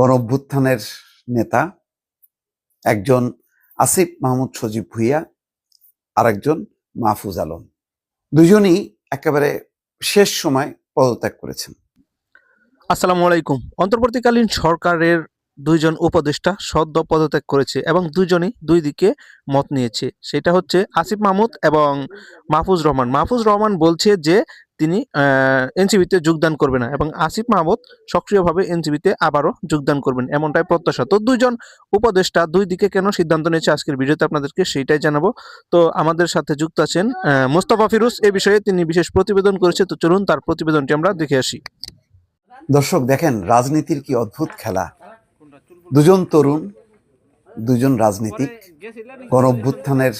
গণঅভ্যুত্থানের নেতা, একজন আসিফ মাহমুদ সজীব ভুইয়া আর একজন মাহফুজ আলম। দুজনই একেবারে শেষ সময় পদত্যাগ করেছেন। আসসালামু আলাইকুম। অন্তর্বর্তীকালীন সরকারের দুইজন উপদেষ্টা সদ্য পদত্যাগ করেছে এবং দুজনই দুই দিকে মত নিয়েছে। সেটা হচ্ছে আসিফ মাহমুদ এবং মাহফুজ রহমান। মাহফুজ রহমান বলছে যে তিনি এনসিবিতে যোগদান করবে না এবং আসিফ মাহমুদ সক্রিয়ভাবে এনসিবিতে আবারও যোগদান করবেন এমনটাই প্রত্যাশা। তো দুইজন উপদেষ্টা দুই দিকে কেন সিদ্ধান্ত নিয়েছে আজকের ভিডিওতে আপনাদেরকে সেইটাই জানাব। তো আমাদের সাথে যুক্ত আছেন মোস্তফা ফিরোজ, এ বিষয়ে তিনি বিশেষ প্রতিবেদন করেছে। তো চলুন তার প্রতিবেদনটি আমরা দেখে আসি। দর্শক, দেখেন রাজনীতির কি অদ্ভুত খেলা। দুজন তরুণ, দুজন রাজনীতিক গণঅভ্যুত্থানের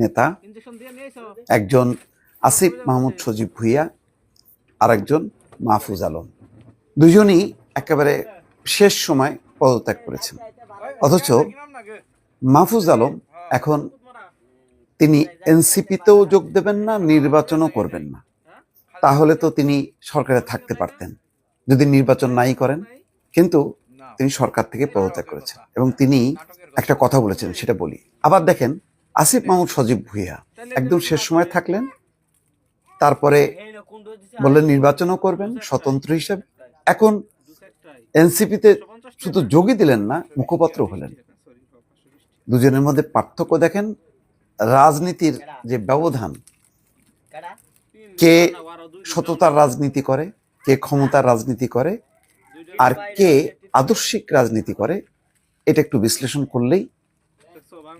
নেতা, একজন আসিফ মাহমুদ সজীব ভুইয়া আর একজন মাহফুজ আলম। দুজনই একেবারে শেষ সময় পদত্যাগ করেছেন। অথচ মাহফুজ আলম এখন তিনি এনসিপিতেও যোগ দেবেন না, নির্বাচনও করবেন না। তাহলে তো তিনি সরকারে থাকতে পারতেন। যদি নির্বাচন নাই করেন, কিন্তু তিনি সরকার থেকে পদত্যাগ করেছেন এবং তিনি একটা কথা বলেছেন, সেটা বলি। আবার দেখেন, আসিফ মাহমুদ সজীব ভুইয়া একদম শেষ সময় থাকলেন, তারপরে বললেন নির্বাচনও করবেন স্বতন্ত্র হিসেবে। এখন এনসিপিতে শুধু যোগই দিলেন না মুখপাত্র হলেন। দুজনের মধ্যে পার্থক্য দেখেন রাজনীতির যে ব্যবধান কে সততার রাজনীতি করে কে ক্ষমতার রাজনীতি করে আর কে আদর্শিক রাজনীতি করে এটা একটু বিশ্লেষণ করলেই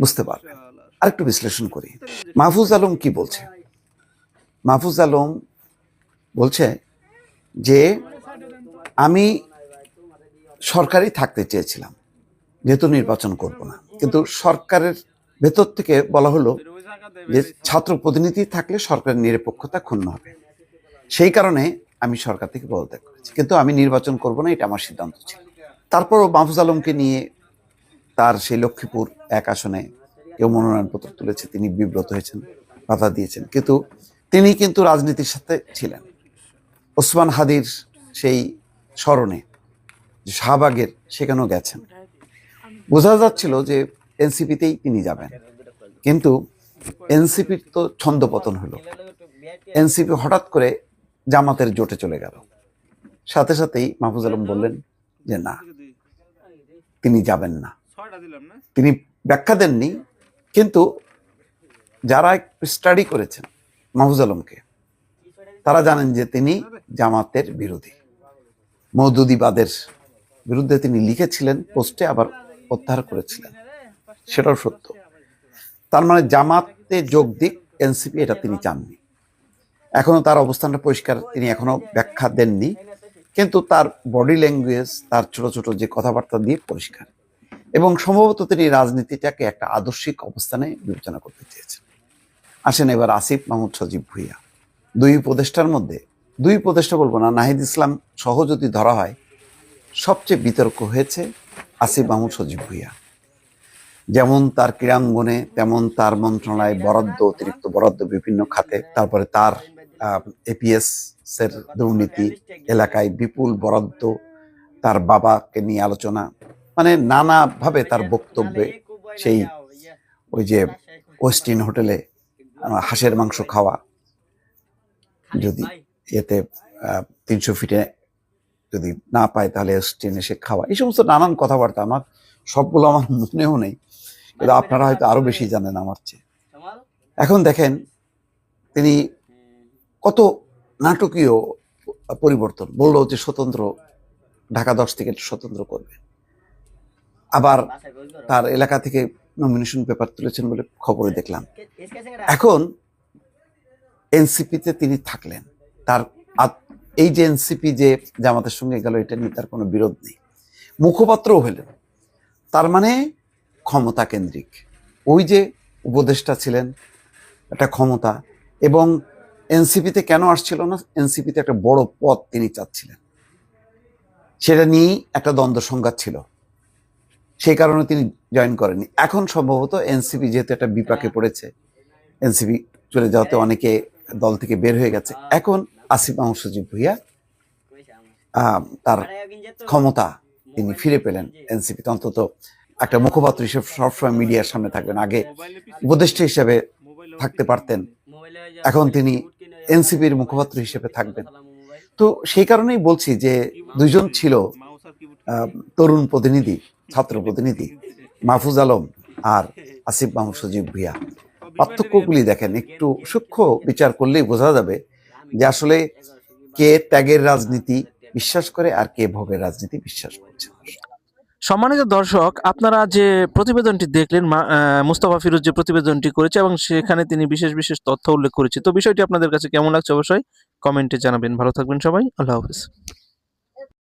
বুঝতে পারবেন। আর একটু বিশ্লেষণ করি। মাহফুজ আলম কি বলছে? মাহফুজ আলম বলছে যে আমি সরকারি থাকতে চেয়েছিলাম, যেহেতু নির্বাচন করব না। কিন্তু সরকারের ভেতর থেকে বলা হলো যে ছাত্র প্রতিনিধি থাকলে সরকারের নিরপেক্ষতা ক্ষুণ্ণ হবে। সেই কারণে আমি সরকার থেকে পদত্যাগ করেছি, কিন্তু আমি নির্বাচন করব না, এটা আমার সিদ্ধান্ত ছিল। তারপরও মাহফুজ আলমকে নিয়ে তার সেই লক্ষ্মীপুর এক আসনে কেউ মনোনয়নপত্র তুলেছে, তিনি বিব্রত হয়েছেন, বাধা দিয়েছেন। কিন্তু তিনি কিন্তু রাজনীতির সাথে ছিলেন। ওসমান হাদির সেই স্মরণে শাহবাগের সেখানেও গেছেন। বোঝা যাচ্ছিল যে এনসিপিতেই তিনি যাবেন। কিন্তু এনসিপির তো ছন্দপতন হলো। এনসিপি হঠাৎ করে জামাতের জোটে চলে গেল। সাথে সাথেই মাহফুজ আলম বললেন যে, না, তিনি যাবেন না। তিনি ব্যাখ্যা দেননি, কিন্তু যারা স্টাডি করেছেন মাহফুজ আলমকে, তারা জানেন যে তিনি জামাতের বিরোধী। মৌদুদিবাদের বিরুদ্ধে তিনি লিখেছিলেন, পোস্টে আবার প্রত্যাহার করেছিলেন। সেটাও সত্য। তার মানে জামাতে যোগ দিক, এনসিপি এটা তিনি চাননি। এখনও তার অবস্থানটা পরিষ্কার, তিনি এখনও ব্যাখ্যা দেননি। কিন্তু তার বডি ল্যাঙ্গুয়েজ, তার ছোট ছোট যে কথাবার্তা দিয়ে পরিষ্কার। এবং সম্ভবত তিনি রাজনীতিটাকে একটা আদর্শিক অবস্থানে বিবেচনা করতে চেয়েছেন। আসেন এবার আসিফ মাহমুদ সজীব ভুইয়া। দুই উপদেষ্টার মধ্যে দুই উপদেষ্টা বলব না, নাহিদ ইসলাম সহ যদি ধরা হয়, সবচেয়ে বিতর্ক হয়েছে আসিফ মাহমুদ সজীব ভুইয়া। যেমন তার ক্রীড়াঙ্গনে, তেমন তার মন্ত্রণালয় বরাদ্দ, অতিরিক্ত বরাদ্দ বিভিন্ন খাতে, তারপরে তার এপিএস এর দুর্নীতি এলাকায় বিপুল বরাদ্দ, তার বাবাকে নিয়ে আলোচনা মানে নানাভাবে তার বক্তব্যে সেই ওই যে ওয়েস্টিন হোটেলে হাঁসের মাংস খাওয়া যদি এতে তিনশো ফিটে যদি না পায় তাহলে ওয়েস্টিন এসে খাওয়া। এই সমস্ত নানান কথাবার্তা আমার সবগুলো আমার মনেও নেই। কিন্তু আপনারা হয়তো আরও বেশি জানেন আমার চেয়ে। এখন দেখেন তিনি কত নাটকীয় পরিবর্তন। বলল যে স্বতন্ত্র ঢাকা দশ থেকে স্বতন্ত্র করবে। আবার তার এলাকা থেকে নমিনেশন পেপার তুলেছেন বলে খবরে দেখলাম। এখন এনসিপিতে তিনি থাকলেন। তার এই যে এনসিপি যে জামাতের সঙ্গে গেল, এটা নিয়ে তার কোনো বিরোধ নেই। মুখপাত্রও হলেন। তার মানে ক্ষমতা কেন্দ্রিক। ওই যে উপদেষ্টা ছিলেন, একটা ক্ষমতা, এবং এনসিপিতে কেন আসছিল না? এনসিপিতে একটা বড় পদ তিনি চাচ্ছিলেন। সেটা নিয়েই একটা দ্বন্দ্ব সংঘাত ছিল। সেই কারণে তিনি জয়েন করেননি। এখন সম্ভবত এনসিপি যেহেতু একটা বিপাকে পড়েছে, এনসিপি চলে যাওয়াতে অনেকে দল থেকে বের হয়ে গেছে। এখন আসিফ মাহমুদ সজীব ভুইয়া তার ক্ষমতা তিনি ফিরে পেলেন এনসিপিতে। অন্তত একটা মুখপাত্র হিসেবে সবসময় মিডিয়ার সামনে থাকবেন। আগে উপদেষ্টা হিসেবে থাকতে পারতেন। এখন তিনি এনসিপির মুখপাত্র হিসেবে থাকবেন। তো সেই কারণেই বলছি যে দুইজন ছিল তরুণ প্রতিনিধি, ছাত্র প্রতিনিধি, মাহফুজ আলম আর আসিফ মাহমুদ সজীব ভুইয়া। পার্থক্যগুলি দেখেন, একটু সূক্ষ্ম বিচার করলেই বোঝা যাবে যে আসলে কে ত্যাগের রাজনীতি বিশ্বাস করে আর কে ভোগের রাজনীতি বিশ্বাস করছে। সম্মানিত দর্শক, আপনারা যে প্রতিবেদনটি দেখলেন মুস্তাফা ফিরোজ যে প্রতিবেদনটি করেছে এবং সেখানে তিনি বিশেষ বিশেষ তথ্য উল্লেখ করেছে, তো বিষয়টি আপনাদের কাছে কেমন লাগছে অবশ্যই কমেন্টে জানাবেন। ভালো থাকবেন সবাই, আল্লাহ হাফিজ।